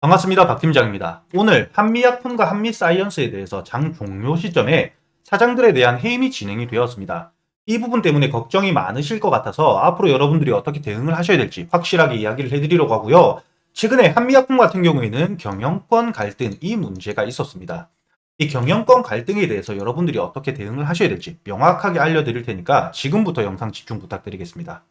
반갑습니다. 박 팀장입니다. 오늘 한미약품과 한미사이언스에 대해서 장 종료 시점에 사장들에 대한 해임이 진행이 되었습니다. 이 부분 때문에 걱정이 많으실 것 같아서 앞으로 여러분들이 어떻게 대응을 하셔야 될지 확실하게 이야기를 해드리려고 하고요. 최근에 한미약품 같은 경우에는 경영권 갈등 이 문제가 있었습니다. 이 경영권 갈등에 대해서 여러분들이 어떻게 대응을 하셔야 될지 명확하게 알려드릴 테니까 지금부터 영상 집중 부탁드리겠습니다.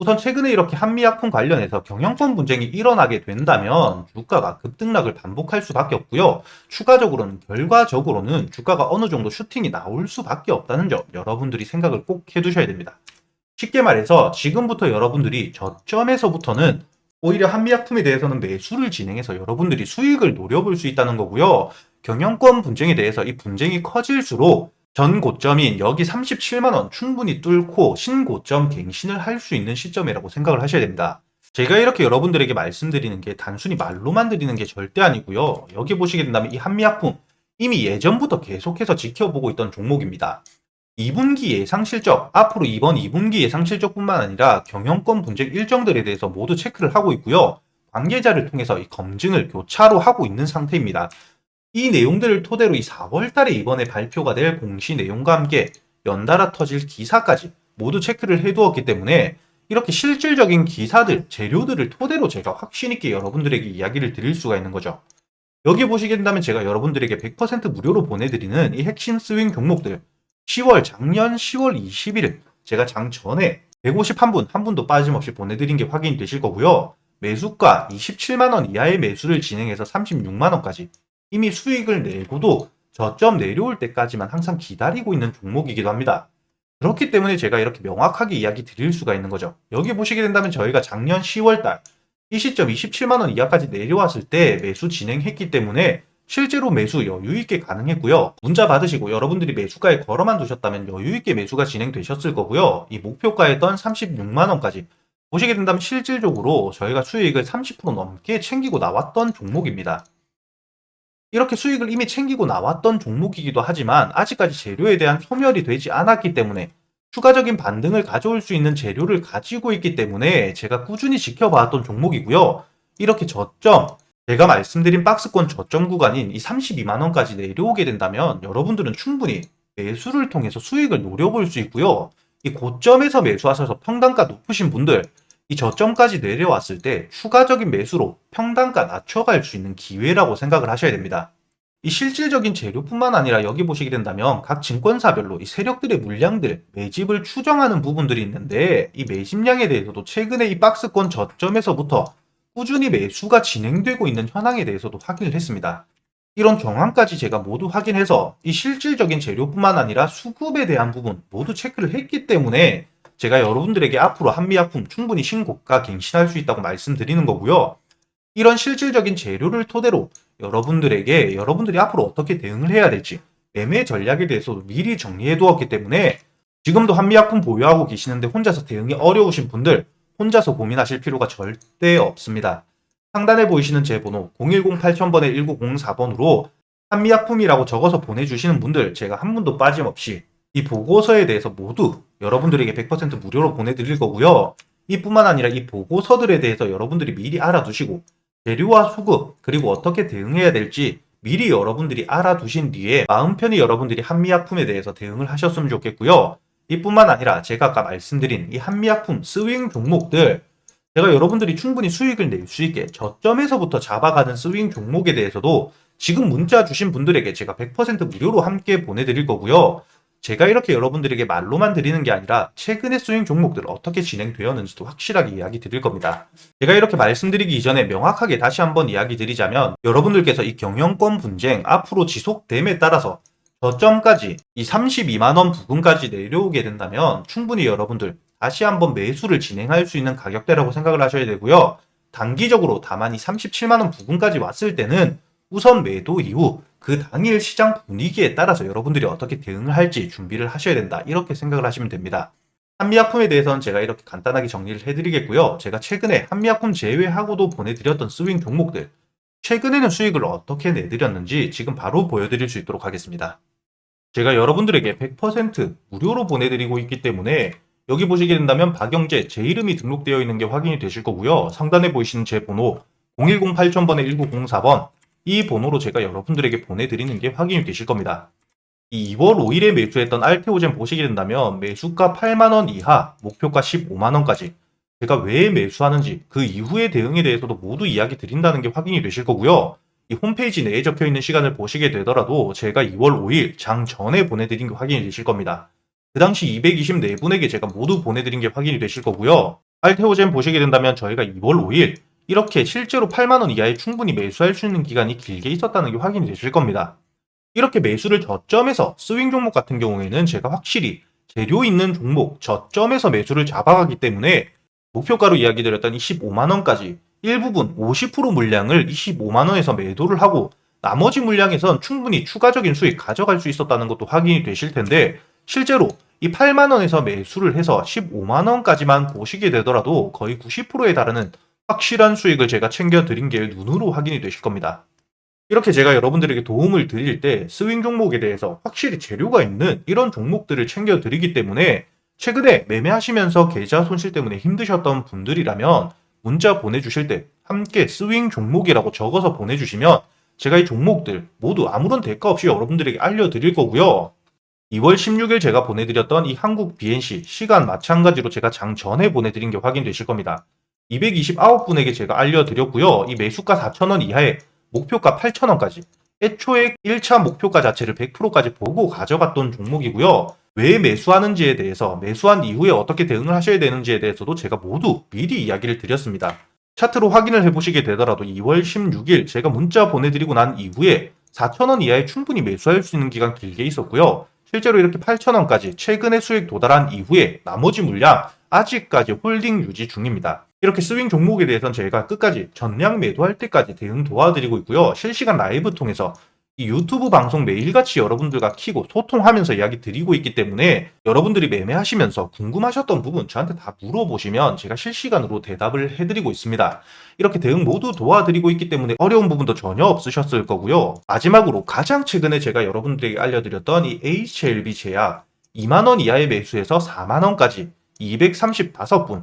우선 최근에 이렇게 한미약품 관련해서 경영권 분쟁이 일어나게 된다면 주가가 급등락을 반복할 수밖에 없고요. 추가적으로는 결과적으로는 주가가 어느 정도 슈팅이 나올 수밖에 없다는 점 여러분들이 생각을 꼭 해두셔야 됩니다. 쉽게 말해서 지금부터 여러분들이 저점에서부터는 오히려 한미약품에 대해서는 매수를 진행해서 여러분들이 수익을 노려볼 수 있다는 거고요. 경영권 분쟁에 대해서 이 분쟁이 커질수록 전 고점인 여기 37만원 충분히 뚫고 신고점 갱신을 할 수 있는 시점이라고 생각을 하셔야 됩니다. 제가 이렇게 여러분들에게 말씀드리는 게 단순히 말로만 드리는 게 절대 아니고요. 여기 보시게 된다면 이 한미약품 이미 예전부터 계속해서 지켜보고 있던 종목입니다. 2분기 예상 실적, 앞으로 이번 2분기 예상 실적뿐만 아니라 경영권 분쟁 일정들에 대해서 모두 체크를 하고 있고요. 관계자를 통해서 이 검증을 교차로 하고 있는 상태입니다. 이 내용들을 토대로 이 4월 달에 이번에 발표가 될 공시 내용과 함께 연달아 터질 기사까지 모두 체크를 해두었기 때문에 이렇게 실질적인 기사들, 재료들을 토대로 제가 확신 있게 여러분들에게 이야기를 드릴 수가 있는 거죠. 여기 보시게 된다면 제가 여러분들에게 100% 무료로 보내드리는 이 핵심 스윙 종목들 10월 작년 10월 21일 제가 장 전에 151분 한 분도 빠짐없이 보내드린 게 확인이 되실 거고요. 매수가 27만 원 이하의 매수를 진행해서 36만 원까지 이미 수익을 내고도 저점 내려올 때까지만 항상 기다리고 있는 종목이기도 합니다. 그렇기 때문에 제가 이렇게 명확하게 이야기 드릴 수가 있는 거죠. 여기 보시게 된다면 저희가 작년 10월달 이 시점 27만원 이하까지 내려왔을 때 매수 진행했기 때문에 실제로 매수 여유 있게 가능했고요. 문자 받으시고 여러분들이 매수가에 걸어만 두셨다면 여유 있게 매수가 진행되셨을 거고요. 이 목표가였던 36만원까지 보시게 된다면 실질적으로 저희가 수익을 30% 넘게 챙기고 나왔던 종목입니다. 이렇게 수익을 이미 챙기고 나왔던 종목이기도 하지만 아직까지 재료에 대한 소멸이 되지 않았기 때문에 추가적인 반등을 가져올 수 있는 재료를 가지고 있기 때문에 제가 꾸준히 지켜봐왔던 종목이고요. 이렇게 저점, 제가 말씀드린 박스권 저점 구간인 이 32만원까지 내려오게 된다면 여러분들은 충분히 매수를 통해서 수익을 노려볼 수 있고요. 이 고점에서 매수하셔서 평단가 높으신 분들, 이 저점까지 내려왔을 때 추가적인 매수로 평단가 낮춰갈 수 있는 기회라고 생각을 하셔야 됩니다. 이 실질적인 재료뿐만 아니라 여기 보시게 된다면 각 증권사별로 이 세력들의 물량들, 매집을 추정하는 부분들이 있는데 이 매집량에 대해서도 최근에 이 박스권 저점에서부터 꾸준히 매수가 진행되고 있는 현황에 대해서도 확인을 했습니다. 이런 정황까지 제가 모두 확인해서 이 실질적인 재료뿐만 아니라 수급에 대한 부분 모두 체크를 했기 때문에 제가 여러분들에게 앞으로 한미약품 충분히 신고가 갱신할 수 있다고 말씀드리는 거고요. 이런 실질적인 재료를 토대로 여러분들에게 여러분들이 앞으로 어떻게 대응을 해야 될지 매매 전략에 대해서도 미리 정리해 두었기 때문에 지금도 한미약품 보유하고 계시는데 혼자서 대응이 어려우신 분들 혼자서 고민하실 필요가 절대 없습니다. 상단에 보이시는 제 번호 010-8000번에 1904번으로 한미약품이라고 적어서 보내주시는 분들 제가 한 분도 빠짐없이 이 보고서에 대해서 모두 여러분들에게 100% 무료로 보내드릴 거고요. 이뿐만 아니라 이 보고서들에 대해서 여러분들이 미리 알아두시고 재료와 수급 그리고 어떻게 대응해야 될지 미리 여러분들이 알아두신 뒤에 마음 편히 여러분들이 한미약품에 대해서 대응을 하셨으면 좋겠고요. 이뿐만 아니라 제가 아까 말씀드린 이 한미약품 스윙 종목들 제가 여러분들이 충분히 수익을 낼 수 있게 저점에서부터 잡아가는 스윙 종목에 대해서도 지금 문자 주신 분들에게 제가 100% 무료로 함께 보내드릴 거고요. 제가 이렇게 여러분들에게 말로만 드리는 게 아니라 최근의 스윙 종목들 어떻게 진행되었는지도 확실하게 이야기 드릴 겁니다. 제가 이렇게 말씀드리기 이전에 명확하게 다시 한번 이야기 드리자면 여러분들께서 이 경영권 분쟁 앞으로 지속됨에 따라서 저점까지 이 32만원 부근까지 내려오게 된다면 충분히 여러분들 다시 한번 매수를 진행할 수 있는 가격대라고 생각을 하셔야 되고요. 단기적으로 다만 이 37만원 부근까지 왔을 때는 우선 매도 이후 그 당일 시장 분위기에 따라서 여러분들이 어떻게 대응을 할지 준비를 하셔야 된다. 이렇게 생각을 하시면 됩니다. 한미약품에 대해서는 제가 이렇게 간단하게 정리를 해드리겠고요. 제가 최근에 한미약품 제외하고도 보내드렸던 스윙 종목들, 최근에는 수익을 어떻게 내드렸는지 지금 바로 보여드릴 수 있도록 하겠습니다. 제가 여러분들에게 100% 무료로 보내드리고 있기 때문에 여기 보시게 된다면 박영재 제 이름이 등록되어 있는 게 확인이 되실 거고요. 상단에 보이시는 제 번호 010-8000번에 1904번 이 번호로 제가 여러분들에게 보내드리는 게 확인이 되실 겁니다. 이 2월 5일에 매수했던 알테오젠 보시게 된다면 매수가 8만원 이하, 목표가 15만원까지 제가 왜 매수하는지 그 이후의 대응에 대해서도 모두 이야기 드린다는 게 확인이 되실 거고요. 이 홈페이지 내에 적혀 있는 시간을 보시게 되더라도 제가 2월 5일 장 전에 보내드린 게 확인이 되실 겁니다. 그 당시 224분에게 제가 모두 보내드린 게 확인이 되실 거고요. 알테오젠 보시게 된다면 저희가 2월 5일 이렇게 실제로 8만원 이하에 충분히 매수할 수 있는 기간이 길게 있었다는 게 확인이 되실 겁니다. 이렇게 매수를 저점에서 스윙 종목 같은 경우에는 제가 확실히 재료 있는 종목 저점에서 매수를 잡아가기 때문에 목표가로 이야기 드렸던 25만원까지 일부분 50% 물량을 25만원에서 매도를 하고 나머지 물량에선 충분히 추가적인 수익 가져갈 수 있었다는 것도 확인이 되실 텐데 실제로 이 8만원에서 매수를 해서 15만원까지만 보시게 되더라도 거의 90%에 달하는 확실한 수익을 제가 챙겨드린 게 눈으로 확인이 되실 겁니다. 이렇게 제가 여러분들에게 도움을 드릴 때 스윙 종목에 대해서 확실히 재료가 있는 이런 종목들을 챙겨드리기 때문에 최근에 매매하시면서 계좌 손실 때문에 힘드셨던 분들이라면 문자 보내주실 때 함께 스윙 종목이라고 적어서 보내주시면 제가 이 종목들 모두 아무런 대가 없이 여러분들에게 알려드릴 거고요. 2월 16일 제가 보내드렸던 이 한국 BNC 시간 마찬가지로 제가 장 전에 보내드린 게 확인되실 겁니다. 229분에게 제가 알려드렸고요. 이 매수가 4,000원 이하에 목표가 8,000원까지 애초에 1차 목표가 자체를 100%까지 보고 가져갔던 종목이고요. 왜 매수하는지에 대해서 매수한 이후에 어떻게 대응을 하셔야 되는지에 대해서도 제가 모두 미리 이야기를 드렸습니다. 차트로 확인을 해보시게 되더라도 2월 16일 제가 문자 보내드리고 난 이후에 4,000원 이하에 충분히 매수할 수 있는 기간 길게 있었고요. 실제로 이렇게 8,000원까지 최근에 수익 도달한 이후에 나머지 물량 아직까지 홀딩 유지 중입니다. 이렇게 스윙 종목에 대해서는 저희가 끝까지 전량 매도할 때까지 대응 도와드리고 있고요. 실시간 라이브 통해서 이 유튜브 방송 매일같이 여러분들과 키고 소통하면서 이야기 드리고 있기 때문에 여러분들이 매매하시면서 궁금하셨던 부분 저한테 다 물어보시면 제가 실시간으로 대답을 해드리고 있습니다. 이렇게 대응 모두 도와드리고 있기 때문에 어려운 부분도 전혀 없으셨을 거고요. 마지막으로 가장 최근에 제가 여러분들에게 알려드렸던 이 HLB 제약 2만원 이하의 매수에서 4만원까지 235분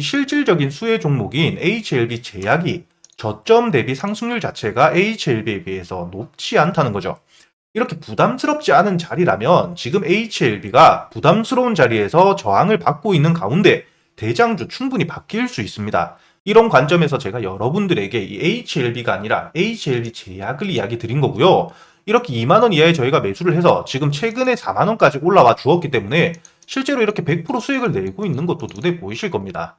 실질적인 수혜 종목인 HLB 제약이 저점 대비 상승률 자체가 HLB에 비해서 높지 않다는 거죠. 이렇게 부담스럽지 않은 자리라면 지금 HLB가 부담스러운 자리에서 저항을 받고 있는 가운데 대장주 충분히 바뀔 수 있습니다. 이런 관점에서 제가 여러분들에게 이 HLB가 아니라 HLB 제약을 이야기 드린 거고요. 이렇게 2만원 이하에 저희가 매수를 해서 지금 최근에 4만원까지 올라와 주었기 때문에 실제로 이렇게 100% 수익을 내고 있는 것도 눈에 보이실 겁니다.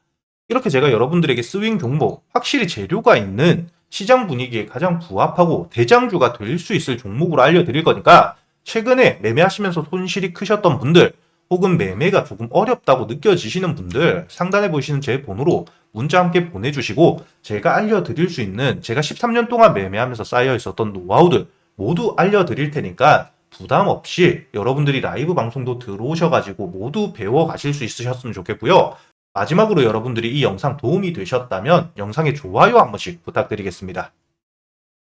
이렇게 제가 여러분들에게 스윙 종목, 확실히 재료가 있는 시장 분위기에 가장 부합하고 대장주가 될 수 있을 종목으로 알려드릴 거니까 최근에 매매하시면서 손실이 크셨던 분들 혹은 매매가 조금 어렵다고 느껴지시는 분들 상단에 보시는 제 번호로 문자 함께 보내주시고 제가 알려드릴 수 있는 제가 13년 동안 매매하면서 쌓여 있었던 노하우들 모두 알려드릴 테니까 부담 없이 여러분들이 라이브 방송도 들어오셔가지고 모두 배워 가실 수 있으셨으면 좋겠고요. 마지막으로 여러분들이 이 영상 도움이 되셨다면 영상에 좋아요 한 번씩 부탁드리겠습니다.